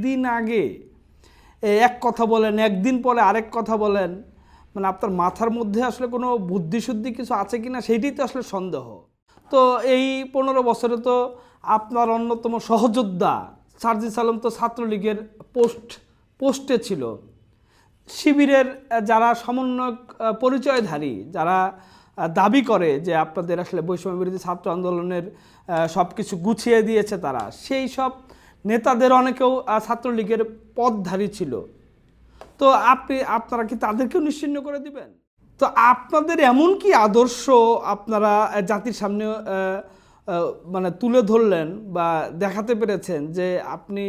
একদিন আগে এক কথা বলেন, একদিন পরে আরেক কথা বলেন মানে আপনার মাথার মধ্যে আসলে কোনো বুদ্ধিশুদ্ধি কিছু আছে কি না সেইটাই তো আসলে সন্দেহ। তো এই পনেরো বছরে তো আপনার অন্যতম সহযোদ্ধা সার্জিস আলম তো ছাত্রলীগের পোস্ট, পোস্টে ছিল। শিবিরের যারা সমন্বয়ক পরিচয়ধারী, যারা দাবি করে যে আপনাদের আসলে বৈষম্য বিরোধী ছাত্র আন্দোলনের সব কিছু গুছিয়ে দিয়েছে তারা, সেই সব নেতাদের অনেকেও ছাত্রলীগের পদধারী ছিল। তো আপনি, আপনারা কি তাদেরকেও নিশ্চিন্ন করে দিবেন? তো আপনাদের এমন কি আদর্শ আপনারা জাতির সামনে মানে তুলে ধরলেন বা দেখাতে পেরেছেন যে আপনি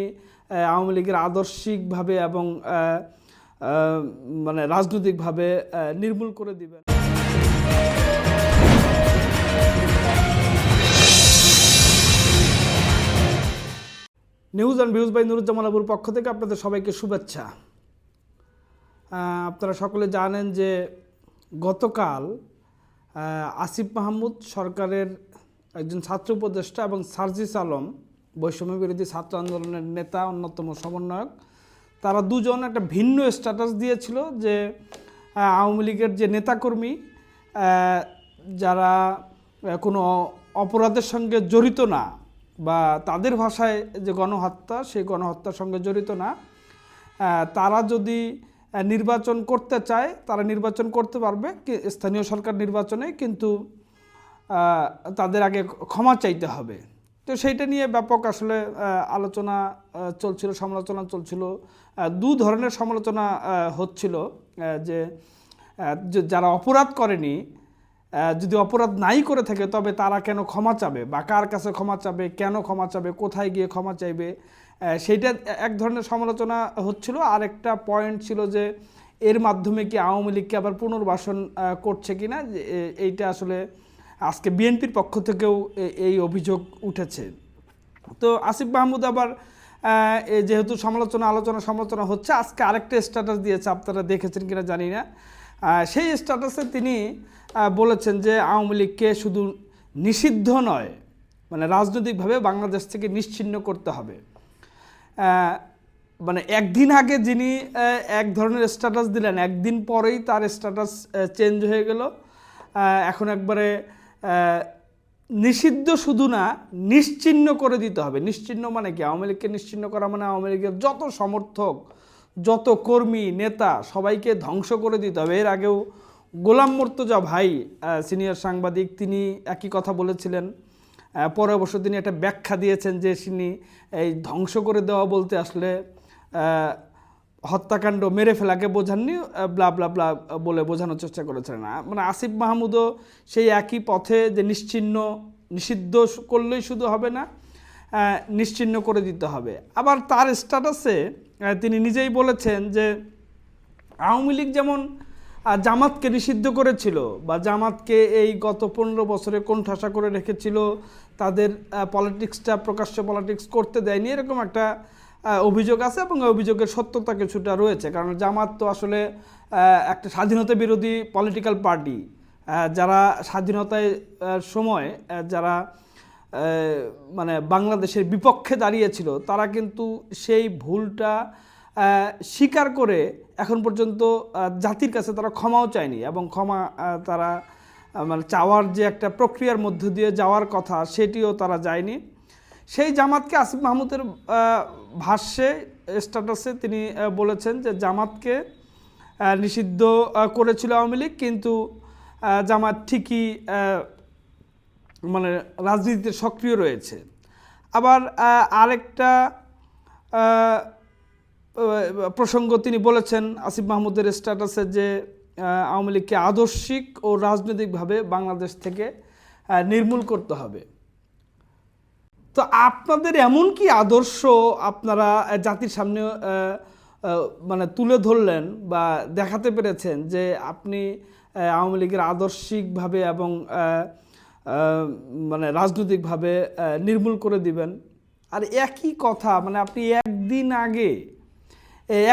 আওয়ামী লীগের আদর্শিকভাবে এবং মানে রাজনৈতিকভাবে নির্মূল করে দিবেন? News and views by Nuruzzaman আবুর পক্ষ থেকে আপনাদের সবাইকে শুভেচ্ছা। আপনারা সকলে জানেন যে গতকাল আসিফ মাহমুদ সরকারের একজন ছাত্র উপদেষ্টা এবং সার্জিস আলম, বৈষম্য বিরোধী ছাত্র আন্দোলনের নেতা, অন্যতম সমন্বয়ক, তারা দুজন একটা ভিন্ন স্ট্যাটাস দিয়েছিল যে আওয়ামী লীগের যে নেতাকর্মী যারা কোনো অপরাধের সঙ্গে জড়িত না বা তাদের ভাষায় যে গণহত্যা, সেই গণহত্যার সঙ্গে জড়িত না। তারা যদি নির্বাচন করতে চায়, তারা নির্বাচন করতে পারবে। স্থানীয় সরকার নির্বাচনে কিন্তু তাদের আগে ক্ষমা চাইতে হবে। তো সেইটা নিয়ে ব্যাপক আসলে আলোচনা চলছিল, সমালোচনা চলছিল। দু ধরনের সমালোচনা হচ্ছিল যে যারা অপরাধ করেনি যদি অপরাধ নাই করে থাকে তবে তারা কেন ক্ষমা চাবে? বা কার কাছে ক্ষমা চাবে? কেন ক্ষমা চাবে? কোথায় গিয়ে ক্ষমা চাইবে? সেইটা এক ধরনের সমালোচনা হচ্ছিল। আর একটা পয়েন্ট ছিল যে এর মাধ্যমে কি আওয়ামী লীগকে আবার পুনর্বাসন করছে কিনা? যে, এ- এইটা আসলে আজকে বিএনপির পক্ষ থেকেও এই অভিযোগ উঠেছে। তো আসিফ মাহমুদ আবার যেহেতু সমালোচনা আলোচনা সমালোচনা হচ্ছে আজকে আরেকটা স্ট্যাটাস দিয়েছে আপনারা দেখেছেন কিনা জানি না। সেই স্ট্যাটাসে তিনি বলেছেন যে আওয়ামী লীগকে শুধু নিষিদ্ধ নয় মানে রাজনৈতিকভাবে বাংলাদেশ থেকে নিশ্চিহ্ন করতে হবে। মানে একদিন আগে যিনি এক ধরনের স্ট্যাটাস দিলেন, একদিন পরেই তার স্ট্যাটাস চেঞ্জ হয়ে গেল। এখন একবারে নিষিদ্ধ শুধু না নিশ্চিহ্ন করে দিতে হবে। নিশ্চিহ্ন মানে কি? আওয়ামী লীগকে নিশ্চিহ্ন করা মানে আওয়ামী লীগের যত সমর্থক যত কর্মী নেতা সবাইকে ধ্বংস করে দিতে হবে। এর আগেও গোলাম মোর্তজা ভাই সিনিয়র সাংবাদিক তিনি একই কথা বলেছিলেন। পরে অবশ্য তিনি একটা ব্যাখ্যা দিয়েছেন যে তিনি এই ধ্বংস করে দেওয়া বলতে আসলে হত্যাকাণ্ড মেরে ফেলাকে বোঝাননি ব্লা ব্লা ব্লা বলে বোঝানোর চেষ্টা করেছিলেন। মানে আসিফ মাহমুদও সেই একই পথে যে নিশ্চিহ্ন নিষিদ্ধ করলেই শুধু হবে না আহ, নিশ্চিহ্ন করে দিতে হবে। আবার তার স্ট্যাটাসে তিনি নিজেই বলেছেন যে আওয়ামী লীগ যেমন জামাতকে নিষিদ্ধ করেছিল বা জামাতকে এই গত পনেরো বছরে কোণঠাসা করে রেখেছিল, তাদের পলিটিক্সটা, প্রকাশ্য পলিটিক্স করতে দেয়নি, এরকম একটা অভিযোগ আছে এবং এই অভিযোগের সত্যতা কিছুটা রয়েছে। কারণ জামাত তো আসলে একটা স্বাধীনতা বিরোধী পলিটিক্যাল পার্টি যারা স্বাধীনতায় সময় যারা মানে বাংলাদেশের বিপক্ষে দাঁড়িয়েছিল, তারা কিন্তু সেই ভুলটা স্বীকার করে এখন পর্যন্ত জাতির কাছে তারা ক্ষমাও চায়নি এবং ক্ষমা তারা মানে চাওয়ার যে একটা প্রক্রিয়ার মধ্য দিয়ে যাওয়ার কথা সেটিও তারা যায়নি। সেই জামাতকে আসিফ মাহমুদের ভাষ্যে স্ট্যাটাসে তিনি বলেছেন যে জামাতকে নিষিদ্ধ করেছিল আওয়ামী লীগ, কিন্তু জামাত ঠিকই মানে রাজনীতিতে সক্রিয় রয়েছে। আবার আরেকটা প্রসঙ্গ তিনি বলেছেন, আসিফ মাহমুদের স্ট্যাটাসে যে আওয়ামী লীগকে আদর্শিক ও রাজনৈতিকভাবে বাংলাদেশ থেকে নির্মূল করতে হবে। তো আপনাদের এমন কি আদর্শ আপনারা জাতির সামনে মানে তুলে ধরলেন বা দেখাতে পেরেছেন যে আপনি আওয়ামী লীগের আদর্শিকভাবে এবং মানে রাজনৈতিকভাবে নির্মূল করে দিবেন। আর একই কথা মানে আপনি একদিন আগে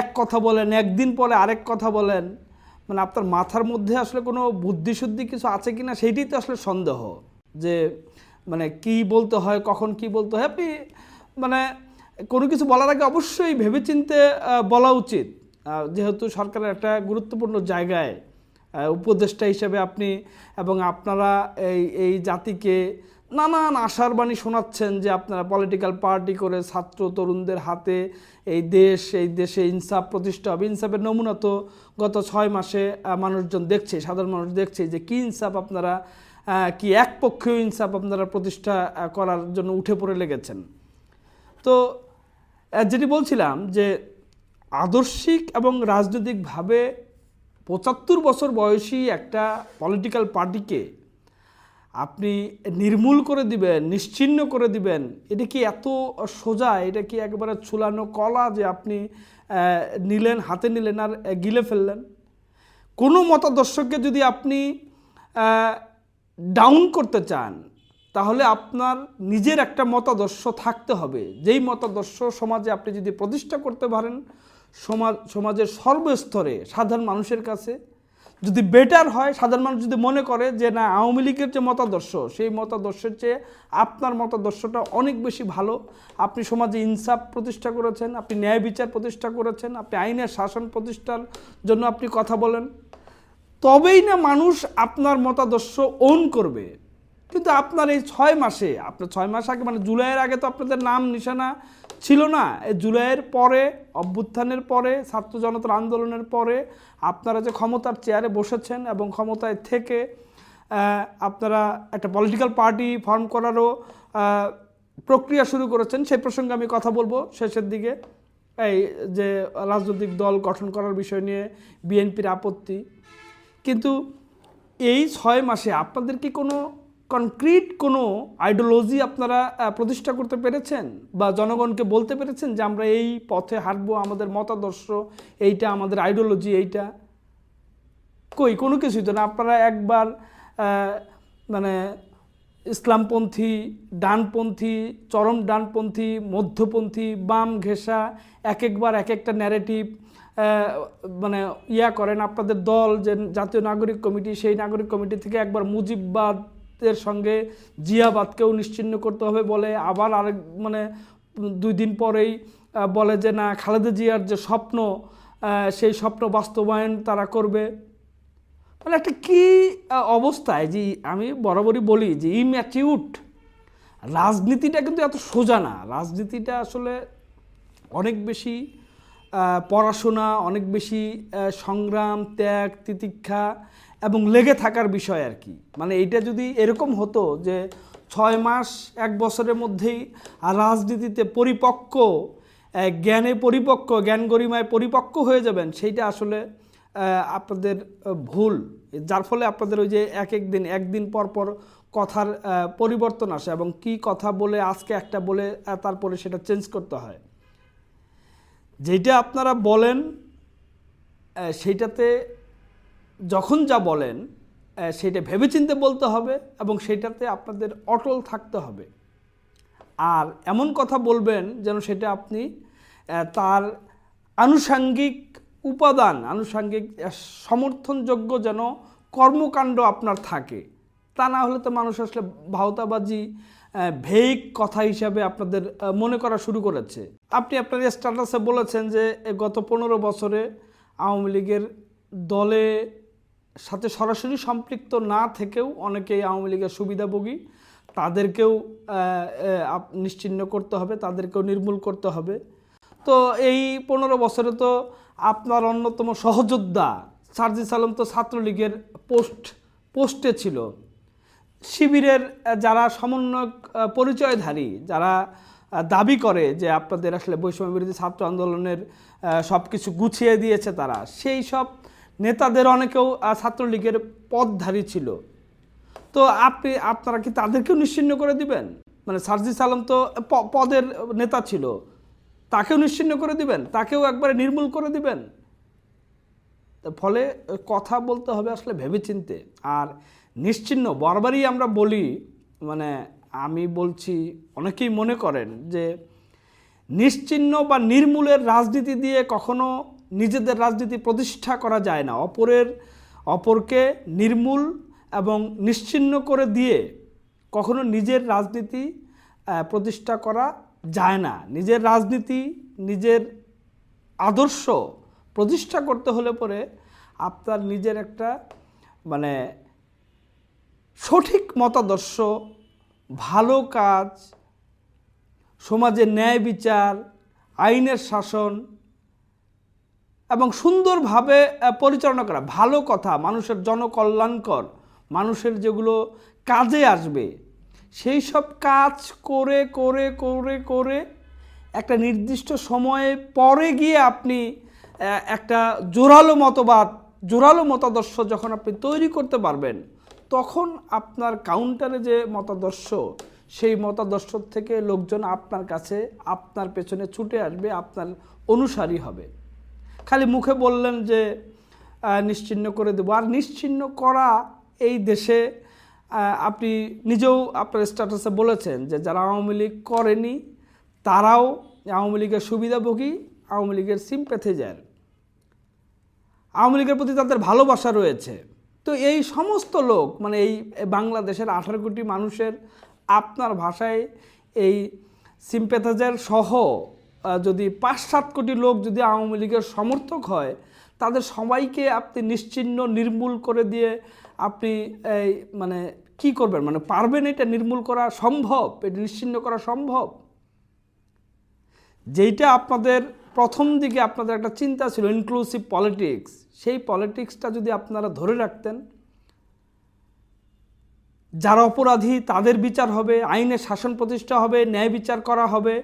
এক কথা বলেন, একদিন পরে আরেক কথা বলেন মানে আপনার মাথার মধ্যে আসলে কোনো বুদ্ধিশুদ্ধি কিছু আছে কি না সেইটাই তো আসলে সন্দেহ। যে মানে কি বলতে হয়, কখন কি বলতে হয়, আপনি মানে কোনো কিছু বলার আগে অবশ্যই ভেবেচিন্তে বলা উচিত। যেহেতু সরকারের একটা গুরুত্বপূর্ণ জায়গায় উপদেষ্টা হিসেবে আপনি এবং আপনারা এই এই জাতিকে নানান আশার বাণী শোনাচ্ছেন যে আপনারা পলিটিক্যাল পার্টি করে ছাত্র তরুণদের হাতে এই দেশ, এই দেশে ইনসাফ প্রতিষ্ঠা হবে। ইনসাফের নমুনা তো গত ছয় মাসে মানুষজন দেখছে, সাধারণ মানুষ দেখছে যে কী ইনসাফ আপনারা কি একপক্ষীয় ইনসাফ আপনারা প্রতিষ্ঠা করার জন্য উঠে পড়ে লেগেছেন। তো যেটি বলছিলাম যে আদর্শিক এবং রাজনৈতিকভাবে পঁচাত্তর বছর বয়সী একটা পলিটিক্যাল পার্টিকে আপনি নির্মূল করে দিবেন নিশ্চিহ্ন করে দিবেন, এটা কি এত সোজা? এটা কি একবারে ছুলানো কলা যে আপনি নিলেন, হাতে নিলেন আর গিলে ফেললেন? কোনো মতাদর্শকে যদি আপনি ডাউন করতে চান, তাহলে আপনার নিজের একটা মতাদর্শ থাকতে হবে। যেই মতাদর্শ সমাজে আপনি যদি প্রতিষ্ঠা করতে পারেন সমাজ, সমাজের সর্বস্তরে সাধারণ মানুষের কাছে যদি বেটার হয়, সাধারণ মানুষ যদি মনে করে যে না, আওয়ামী লীগের যে মতাদর্শ, সেই মতাদর্শের চেয়ে আপনার মতাদর্শটা অনেক বেশি ভালো। আপনি সমাজে ইনসাফ প্রতিষ্ঠা করেছেন, আপনি ন্যায় বিচার প্রতিষ্ঠা করেছেন, আপনি আইনের শাসন প্রতিষ্ঠার জন্য আপনি কথা বলেন। তবেই না মানুষ আপনার মতাদর্শ ওন করবে। কিন্তু আপনার এই ছয় মাসে, আপনার ছয় মাস আগে মানে জুলাইয়ের আগে তো আপনাদের নাম, নিশানা ছিল না। এই জুলাইয়ের পরে, অভ্যুত্থানের পরে, ছাত্র জনতার আন্দোলনের পরে আপনারা যে ক্ষমতার চেয়ারে বসেছেন এবং ক্ষমতায় থেকে আপনারা একটা পলিটিক্যাল পার্টি ফর্ম করারও প্রক্রিয়া শুরু করেছেন। সেই প্রসঙ্গে আমি কথা বলব শেষের দিকে। এই যে রাজনৈতিক দল গঠন করার বিষয় নিয়ে, বিএনপির আপত্তি। কিন্তু এই ছয় মাসে আপনাদের কি কোনো কনক্রিট কোনো আইডিওলজি আপনারা প্রতিষ্ঠা করতে পেরেছেন? বা জনগণকে বলতে পেরেছেন যে আমরা এই পথে হাঁটবো, আমাদের মতাদর্শ, এইটা আমাদের আইডিওলজি এইটা? কই, কোনো কিছুই তো না। আপনারা একবার মানে ইসলামপন্থী, ডানপন্থী, চরম ডানপন্থী, মধ্যপন্থী, বাম ঘেঁষা, এক একবার এক একটা ন্যারেটিভ মানে ইয়া করেন আপনাদের দল, যে জাতীয় নাগরিক কমিটি, সেই নাগরিক কমিটি থেকে একবার মুজিববাদের সঙ্গে জিয়াবাদকেও নিশ্চিহ্ন করতে হবে বলে আবার আরেক মানে দুই দিন পরেই বলে যে না, খালেদা জিয়ার যে স্বপ্ন সেই স্বপ্ন বাস্তবায়ন তারা করবে। মানে একটা কী অবস্থায় যে আমি বরাবরই বলি যে ইম্যাচিউট রাজনীতিটা কিন্তু এত সোজা না। রাজনীতিটা আসলে অনেক বেশি পড়াশোনা, অনেক বেশি সংগ্রাম, ত্যাগ, তিতিক্ষা এবং লেগে থাকার বিষয় আর কি। মানে এইটা যদি এরকম হতো যে ছয় মাস, এক বছরের মধ্যেই রাজনীতিতে পরিপক্ক জ্ঞানে পরিপক্ক, জ্ঞান গরিমায় পরিপক্ক হয়ে যাবেন, সেইটা আসলে আপনাদের ভুল। যার ফলে আপনাদের ওই যে এক এক দিন, একদিন পর পর কথার পরিবর্তন আসে এবং কি কথা বলে, আজকে একটা বলে তারপরে সেটা চেঞ্জ করতে হয়। যেটা আপনারা বলেন সেইটাতে যখন যা বলেন সেটা ভেবেচিন্তে বলতে হবে এবং সেটাতে আপনাদের অটল থাকতে হবে। আর এমন কথা বলবেন যেন সেটা আপনি তার আনুষাঙ্গিক উপাদান, আনুষাঙ্গিক সমর্থনযোগ্য যেন কর্মকাণ্ড আপনার থাকে। তা না হলে তো মানুষ আসলে ভাওতাবাজি ভেইক কথা হিসাবে আপনাদের মনে করা শুরু করেছে। আপনি আপনার স্ট্যাটাসে বলেছেন যে গত পনেরো বছরে আওয়ামী লীগের দলে সাথে সরাসরি সম্পৃক্ত না থেকেও অনেকেই আওয়ামী লীগের সুবিধাভোগী। তাদেরকেও নিশ্চিহ্ন করতে হবে, তাদেরকেও নির্মূল করতে হবে। তো এই পনেরো বছরে তো আপনার অন্যতম সহযোদ্ধা সার্জিস আলম তো ছাত্রলীগের পোস্ট, পোস্টে ছিল। শিবিরের যারা সমন্বয়ক পরিচয়ধারী, যারা দাবি করে যে আপনাদের আসলে বৈষম্য বিরোধী ছাত্র আন্দোলনের সব কিছু গুছিয়ে দিয়েছে তারা, সেই সব নেতাদের অনেকেও ছাত্রলীগের পদধারী ছিল। তো আপনি, আপনারা কি তাদেরকেও নিশ্চিহ্ন করে দিবেন? মানে সার্জিস আলম তো পদের নেতা ছিল। তাকেও নিশ্চিহ্ন করে দিবেন? তাকেও একবারে নির্মূল করে দিবেন? ফলে কথা বলতে হবে আসলে ভেবেচিন্তে। আর নিশ্চিহ্ন, বারবারই আমরা বলি মানে আমি বলছি, অনেকেই মনে করেন যে নিশ্চিহ্ন বা নির্মূলের রাজনীতি দিয়ে কখনো নিজেদের রাজনীতি প্রতিষ্ঠা করা যায় না। অপরের, অপরকে নির্মূল এবং নিশ্চিহ্ন করে দিয়ে কখনো নিজের রাজনীতি প্রতিষ্ঠা করা যায় না। নিজের রাজনীতি, নিজের আদর্শ প্রতিষ্ঠা করতে হলে পরে আপনার নিজের একটা মানে সঠিক মতাদর্শ, ভালো কাজ সমাজে ন্যায় বিচার, আইনের শাসন এবং সুন্দরভাবে পরিচালনা করা। ভালো কথা, মানুষের জনকল্যাণকর, মানুষের যেগুলো কাজে আসবে, সেই সব কাজ করে করে করে করে একটা নির্দিষ্ট সময়ে পরে গিয়ে আপনি একটা জোরালো মতবাদ, জোরালো মতাদর্শ যখন আপনি তৈরি করতে পারবেন, তখন আপনার কাউন্টারে যে মতাদর্শ, সেই মতাদর্শ থেকে লোকজন আপনার কাছে, আপনার পেছনে ছুটে আসবে, আপনার অনুসারী হবে। খালি মুখে বললেন যে নিশ্চিহ্ন করে দেবো। আর নিশ্চিহ্ন করা এই দেশে আপনি নিজেও আপনার স্ট্যাটাসে বলেছেন যে, যারা আওয়ামী লীগ করেনি, তারাও আওয়ামী লীগের সুবিধাভোগী, আওয়ামী লীগের সিম্প্যাথিজার আওয়ামী লীগের প্রতি তাদের ভালোবাসা রয়েছে। তো এই সমস্ত লোক মানে এই বাংলাদেশের আঠারো কোটি মানুষের আপনার ভাষায় এই সিম্প্যাথাইজার সহ যদি পাঁচ সাত কোটি লোক যদি আওয়ামী লীগের সমর্থক হয়, তাদের সবাইকে আপনি নিশ্চিহ্ন নির্মূল করে দিয়ে আপনি এই মানে কি করবেন? মানে পারবেন এটা নির্মূল করা সম্ভব? এটা নিশ্চিহ্ন করা সম্ভব? যেইটা আপনাদের প্রথম দিকে আপনাদের একটা চিন্তা ছিল ইনক্লুসিভ পলিটিক্স সেই পলিটিক্সটা যদি আপনারা ধরে রাখতেন, যারা অপরাধী তাদের বিচার হবে, আইনের শাসন প্রতিষ্ঠা হবে, ন্যায় বিচার করা হবে।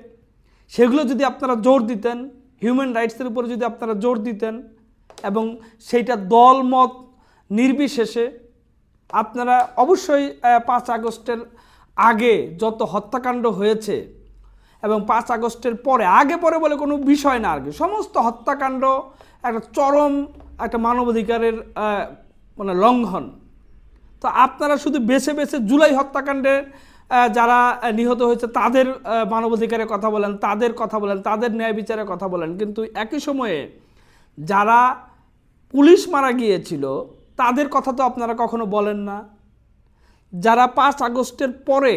সেগুলো যদি আপনারা জোর দিতেন হিউম্যান রাইটসের উপরে যদি আপনারা জোর দিতেন এবং সেইটা দল মত নির্বিশেষে আপনারা অবশ্যই পাঁচ আগস্টের আগে যত হত্যাকাণ্ড হয়েছে এবং পাঁচ আগস্টের পরে আগে পরে বলে কোনো বিষয় না আর কি। সমস্ত হত্যাকাণ্ড একটা চরম একটা মানবাধিকারের মানে লঙ্ঘন। তো আপনারা শুধু বেছে বেছে জুলাই হত্যাকাণ্ডে আহ, যারা নিহত হয়েছে, তাদের মানবাধিকারের কথা বলেন, তাদের কথা বলেন, তাদের ন্যায় বিচারের কথা বলেন, কিন্তু একই সময়ে যারা পুলিশ মারা গিয়েছিল, তাদের কথা তো আপনারা কখনো বলেন না। যারা পাঁচ আগস্টের পরে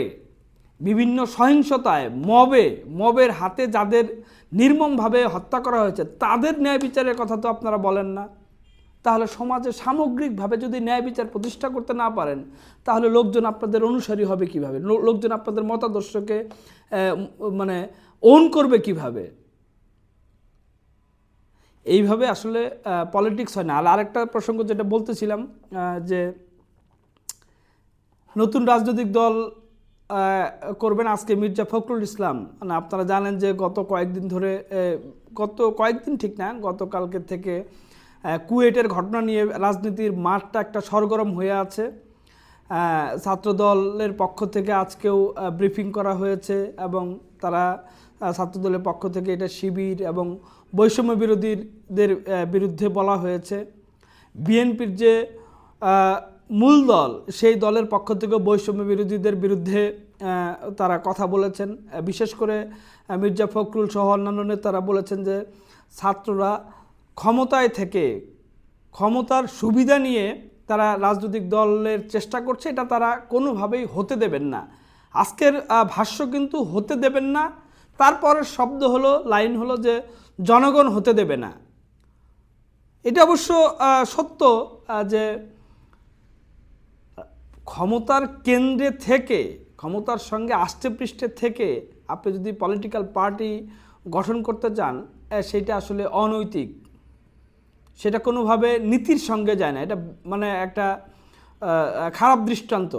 বিভিন্ন সহিংসতায়, মবে, মবের হাতে যাদের নির্মমভাবে হত্যা করা হয়েছে, তাদের ন্যায় বিচারের কথা তো আপনারা বলেন না। তাহলে সমাজে সামগ্রিকভাবে যদি ন্যায় বিচার প্রতিষ্ঠা করতে না পারেন, তাহলে লোকজন আপনাদের অনুসারী হবে কীভাবে? লোকজন আপনাদের মতাদর্শকে মানে ওন করবে কীভাবে? এইভাবে আসলে পলিটিক্স হয় না। আর আরেকটা প্রসঙ্গ যেটা বলতেছিলাম যে নতুন রাজনৈতিক দল করবেন আজকে মির্জা ফখরুল ইসলাম। মানে আপনারা জানেন যে গত কয়েকদিন ধরে গত কয়েকদিন ঠিক না, গতকালকে থেকে কুয়েটের ঘটনা নিয়ে রাজনীতির মাঠটা একটা সরগরম হয়ে আছে। ছাত্রদলের পক্ষ থেকে আজকেও ব্রিফিং করা হয়েছে এবং তারা ছাত্রদলের পক্ষ থেকে এটা শিবির এবং বৈষম্য বিরোধীদের বিরুদ্ধে বলা হয়েছে। বিএনপির যে মূল দল, সেই দলের পক্ষ থেকে বৈষম্য বিরোধীদের বিরুদ্ধে তারা কথা বলেছেন। বিশেষ করে মির্জা ফখরুল সহ অন্যান্য নেতারা বলেছেন যে, ছাত্ররা ক্ষমতায় থেকে ক্ষমতার সুবিধা নিয়ে তারা রাজনৈতিক দলের চেষ্টা করছে, এটা তারা কোনোভাবেই হতে দেবেন না। আজকের ভাষ্য কিন্তু হতে দেবেন না। তারপরের শব্দ হলো, লাইন হলো যে জনগণ হতে দেবে না। এটা অবশ্য সত্য যে ক্ষমতার কেন্দ্রে থেকে, ক্ষমতার সঙ্গে আষ্টে পৃষ্ঠে থেকে আপনি যদি পলিটিক্যাল পার্টি গঠন করতে চান সেটা আসলে অনৈতিক। সেটা কোনোভাবে নীতির সঙ্গে যায় না। এটা মানে একটা খারাপ দৃষ্টান্ত।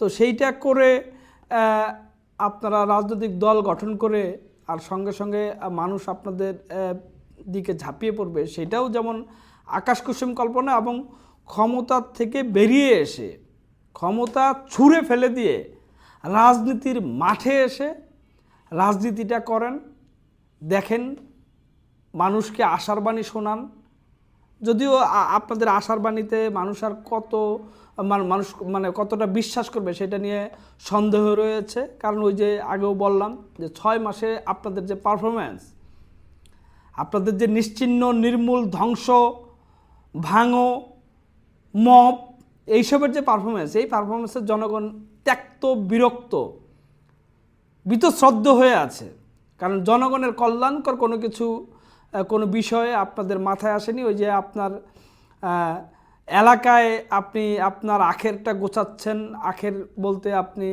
তো সেইটা করে আপনারা রাজনৈতিক দল গঠন করে আর সঙ্গে সঙ্গে মানুষ আপনাদের দিকে ঝাঁপিয়ে পড়বে, সেটাও যেমন আকাশ কুসুম কল্পনা এবং ক্ষমতার থেকে বেরিয়ে এসে, ক্ষমতা ছুঁড়ে ফেলে দিয়ে রাজনীতির মাঠে এসে রাজনীতিটা করেন, দেখেন মানুষকে আশার বাণী শোনান। যদিও আপনাদের আশার বাণীতে মানুষ আর কত, মান- মানুষ মানে কতটা বিশ্বাস করবে সেটা নিয়ে সন্দেহ রয়েছে। কারণ ওই যে আগেও বললাম যে ছয় মাসে আপনাদের যে পারফরমেন্স আপনাদের যে নিশ্চিহ্ন নির্মূল, ধ্বংস, ভাঙো মপ এইসবের যে পারফরমেন্স এই পারফরমেন্সের জনগণ ত্যক্ত, বিরক্ত, বিতশ্রদ্ধ হয়ে আছে। কারণ জনগণের কল্যাণকর কোনো কিছু কোনো বিষয়ে আপনাদের মাথায় আসেনি? ওই যে আপনার এলাকায় আপনি আপনার আখেরটা গোছাচ্ছেন। আখের বলতে আপনি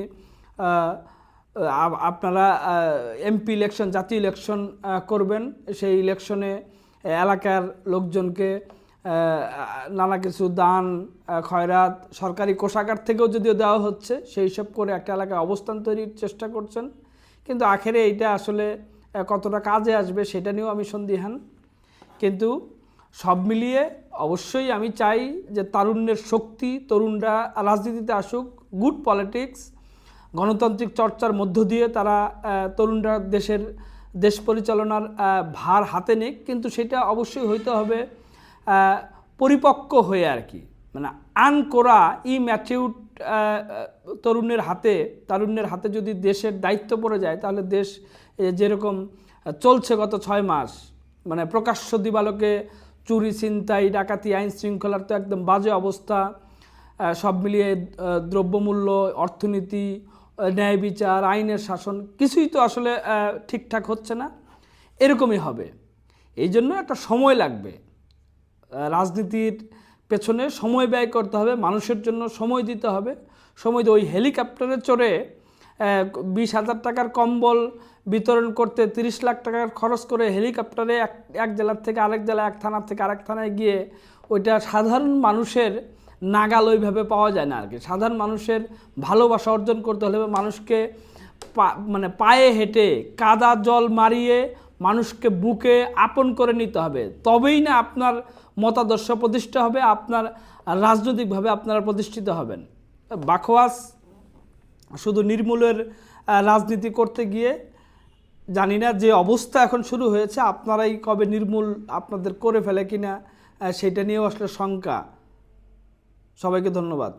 আপনারা এমপি ইলেকশন জাতীয় ইলেকশন করবেন। সেই ইলেকশনে এলাকার লোকজনকে নানা কিছু দান খয়রাত, সরকারি কোষাগার থেকেও যদিও দেওয়া হচ্ছে, সেই সব করে একটা এলাকায় অবস্থান তৈরির চেষ্টা করছেন। কিন্তু আখেরে এইটা আসলে কতটা কাজে আসবে সেটা নিয়েও আমি সন্দিহান। কিন্তু সব মিলিয়ে অবশ্যই আমি চাই যে তারুণ্যের শক্তি, তরুণরা রাজনীতিতে আসুক গুড পলিটিক্স গণতান্ত্রিক চর্চার মধ্য দিয়ে তারা তরুণরা দেশের দেশ পরিচালনার ভার হাতে নিক। কিন্তু সেটা অবশ্যই হইতে হবে পরিপক্ক হয়ে আর কি। মানে আন আনকোরা ই ম্যাচিউড তরুণের হাতে, তারুণ্যের হাতে যদি দেশের দায়িত্ব পড়ে যায়, তাহলে দেশ যেরকম চলছে গত ছয় মাস মানে প্রকাশ্য দিবালোকে চুরি, ছিনতাই, ডাকাতি, আইন শৃঙ্খলার তো একদম বাজে অবস্থা সব মিলিয়ে দ্রব্যমূল্য, অর্থনীতি ন্যায় বিচার, আইনের শাসন কিছুই তো আসলে ঠিকঠাক হচ্ছে না। এরকমই হবে। এই জন্য একটা সময় লাগবে। রাজনীতির পেছনে সময় ব্যয় করতে হবে, মানুষের জন্য সময় দিতে হবে। সময় দিয়ে ওই হেলিকপ্টারে চড়ে বিশ হাজার টাকার কম্বল বিতরণ করতে তিরিশ লাখ টাকার খরচ করে হেলিকপ্টারে এক এক জেলার থেকে আরেক জেলা এক থানার থেকে আরেক থানায় গিয়ে ওইটা সাধারণ মানুষের নাগাল ওইভাবে পাওয়া যায় না আর কি সাধারণ মানুষের ভালোবাসা অর্জন করতে হলে মানুষকে পা- মানে পায়ে হেঁটে কাদা জল মারিয়ে মানুষকে বুকে আপন করে নিতে হবে। তবেই না আপনার মতাদর্শ প্রতিষ্ঠা হবে, আপনার রাজনৈতিকভাবে আপনারা প্রতিষ্ঠিত হবেন। বাখওয়াস শুধু নির্মূলের রাজনীতি করতে গিয়ে জানি না যে অবস্থা এখন শুরু হয়েছে, আপনারাই কবে নির্মূল আপনাদের করে ফেলে কিনা সেটা নিয়েও আসলে শঙ্কা। সবাইকে ধন্যবাদ।